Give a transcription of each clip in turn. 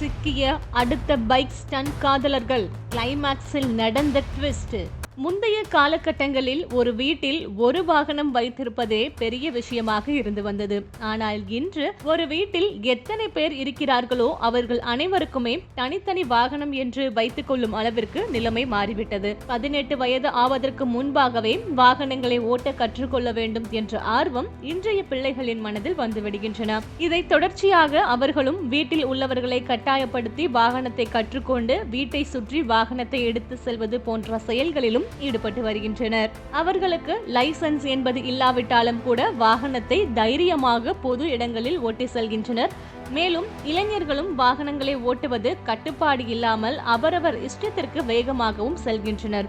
சிக்கிய அடுத்த bike stun காதலர்கள் கிளைமேக்ஸில் நடந்த ட்விஸ்ட் முந்தைய காலகட்டங்களில் ஒரு வீட்டில் ஒரு வாகனம் வைத்திருப்பதே பெரிய விஷயமாக இருந்து வந்தது. ஆனால் இன்று ஒரு வீட்டில் எத்தனை பேர் இருக்கிறார்களோ அவர்கள் அனைவருக்குமே தனித்தனி வாகனம் என்று வைத்துக் கொள்ளும் அளவிற்கு நிலைமை மாறிவிட்டது. பதினெட்டு வயது ஆவதற்கு முன்பாகவே வாகனங்களை ஓட்ட கற்றுக்கொள்ள வேண்டும் என்ற ஆர்வம் இன்றைய பிள்ளைகளின் மனதில் வந்துவிடுகின்றன இதை தொடர்ச்சியாக அவர்களும் வீட்டில் உள்ளவர்களை கட்டாயப்படுத்தி வாகனத்தை கற்றுக்கொண்டு வீட்டை சுற்றி வாகனத்தை எடுத்து செல்வது போன்ற செயல்களிலும் ஈடுபட்டு வருகின்றனர். அவர்களுக்கு லைசன்ஸ் என்பது இல்லாவிட்டாலும் கூட வாகனத்தை தைரியமாக பொது இடங்களில் ஓட்டி செல்கின்றனர். மேலும் இளைஞர்களும் வாகனங்களை ஓட்டுவது கட்டுப்பாடு இல்லாமல் அவரவர் இஷ்டத்திற்கு வேகமாகவும் செல்கின்றனர்.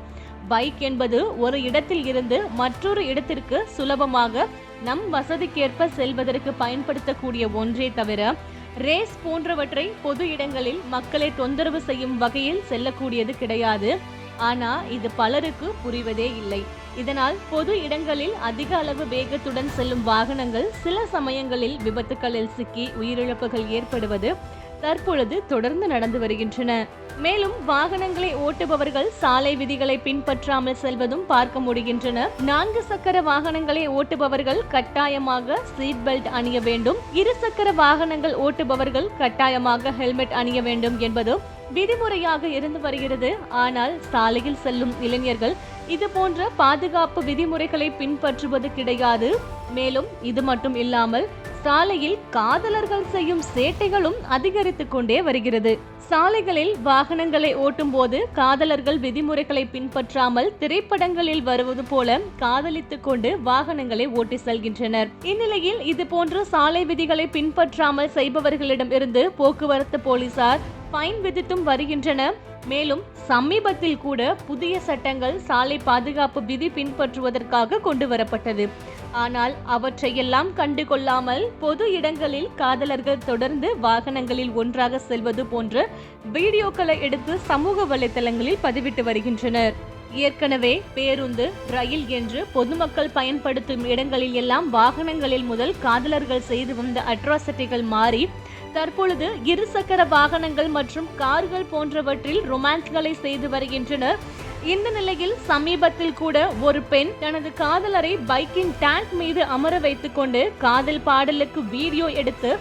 பைக் என்பது ஒரு இடத்தில் இருந்து மற்றொரு இடத்திற்கு சுலபமாக நம் வசதிக்கேற்ப செல்வதற்கு பயன்படுத்தக்கூடிய ஒன்றே தவிர ரேஸ் போன்றவற்றை பொது இடங்களில் மக்களை தொந்தரவு செய்யும் வகையில் செல்லக்கூடியது கிடையாது. ஆனா இது பலருக்கு புரிவதே இல்லை. இதனால் பொது இடங்களில் அதிக அளவு வேகத்துடன் செல்லும் வாகனங்கள் சில சமயங்களில் விபத்துகளில் சிக்கி உயிரிழப்புகள் ஏற்படுவது தற்பொழுது தொடர்ந்து நடந்து வருகின்றன. மேலும் வாகனங்களை ஓட்டுபவர்கள் சாலை விதிகளை பின்பற்றாமல் செல்வதும் பார்க்க முடிகின்றன. நான்கு சக்கர வாகனங்களை ஓட்டுபவர்கள் கட்டாயமாக சீட் பெல்ட் அணிய வேண்டும். இரு சக்கர வாகனங்கள் ஓட்டுபவர்கள் கட்டாயமாக ஹெல்மெட் அணிய வேண்டும் என்பதும் விதிமுறையாக இருந்து வருகிறது. ஆனால் சாலையில் செல்லும் இளைஞர்கள் இது போன்ற பாதுகாப்பு விதிமுறைகளை பின்பற்றுவது கிடையாது. மேலும் இது மட்டும் இல்லாமல் சாலையில் காதலர்கள் செய்யும் சேட்டைகளும் அதிகரித்துக் கொண்டே வருகிறது. சாலைகளில் வாகனங்களை ஓட்டும் போது காதலர்கள் விதிமுறைகளை பின்பற்றாமல் திரைப்படங்களில் வருவது போல காதலித்துக் கொண்டு வாகனங்களை ஓட்டி செல்கின்றனர். இந்நிலையில் இது போன்ற சாலை விதிகளை பின்பற்றாமல் செய்பவர்களிடம் இருந்து போக்குவரத்து போலீசார் ஃபைன் விதித்தும் வருகின்றன. மேலும் சமீபத்தில் கூட புதிய சட்டங்கள் சாலை பாதுகாப்பு விதி பின்பற்றுவதற்காக கொண்டு வரப்பட்டது ஆனால் அவற்றையெல்லாம் கண்டு கொள்ளாமல் பொது இடங்களில் காதலர்கள் தொடர்ந்து வாகனங்களில் ஒன்றாக செல்வது போன்ற வீடியோக்களை எடுத்து சமூக வலைதளங்களில் பதிவிட்டு வருகின்றனர். ஏற்கனவே பேருந்து ரயில் என்று பொதுமக்கள் பயன்படுத்தும் இடங்களில் எல்லாம் வாகனங்களில் முதல் காதலர்கள் செய்து வந்த அட்ராசிட்டிகள் மாறி தற்பொழுது இருசக்கர வாகனங்கள் மற்றும் கார்கள் போன்றவற்றில் ரொமான்ஸ்களை செய்து வருகின்றனர். இந்த நிலையில் சமீபத்தில் கூட ஒரு பெண் தனது காதலரை பைக்கின் டேங்க் மீது அமர வைத்துக்கொண்டு காதல் பாடலுக்கு வீடியோ எடுத்து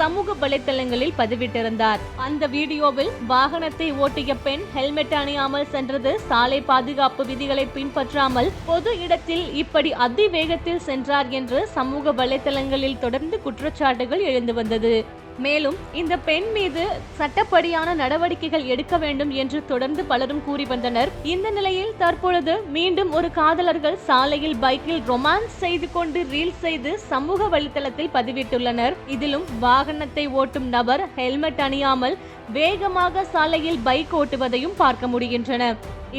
சமூக வலைத்தளங்களில் பதிவிட்டிருந்தார். அந்த வீடியோவில் வாகனத்தை ஓட்டிய பெண் ஹெல்மெட் அணியாமல் சென்றது. சாலை பாதுகாப்பு விதிகளை பின்பற்றாமல் பொது இடத்தில் இப்படி அதிவேகத்தில் சென்றார் என்று சமூக வலைத்தளங்களில் தொடர்ந்து குற்றச்சாட்டுகள் எழுந்து வந்தது. மேலும் இந்த பெண் மீது சட்டப்படியான நடவடிக்கைகள் எடுக்க வேண்டும் என்று தொடர்ந்து பலரும் கூறி வந்தனர். இந்த நிலையில் தற்பொழுது மீண்டும் ஒரு காதலர்கள் சாலையில் பைக்கில் ரொமான்ஸ் செய்து கொண்டு ரீல் செய்து சமூக வலைதளத்தில் பதிவிட்டுள்ளனர். இதிலும் வாகனத்தை ஓட்டும் நபர் ஹெல்மெட் அணியாமல் வேகமாக சாலையில் பைக் ஓட்டுவதையும் பார்க்க முடிகின்றன.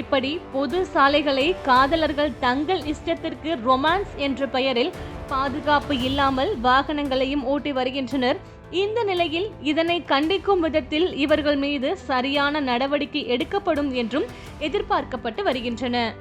இப்படி பொது சாலைகளை காதலர்கள் தங்கள் இஷ்டத்திற்கு ரொமான்ஸ் என்ற பெயரில் பாதுகாப்பு இல்லாமல் வாகனங்களையும் ஓட்டி வருகின்றனர். இந்த நிலையில் இதனை கண்டிக்கும் விதத்தில் இவர்கள் மீது சரியான நடவடிக்கை எடுக்கப்படும் என்றும் எதிர்பார்க்கப்பட்டு வருகின்றன.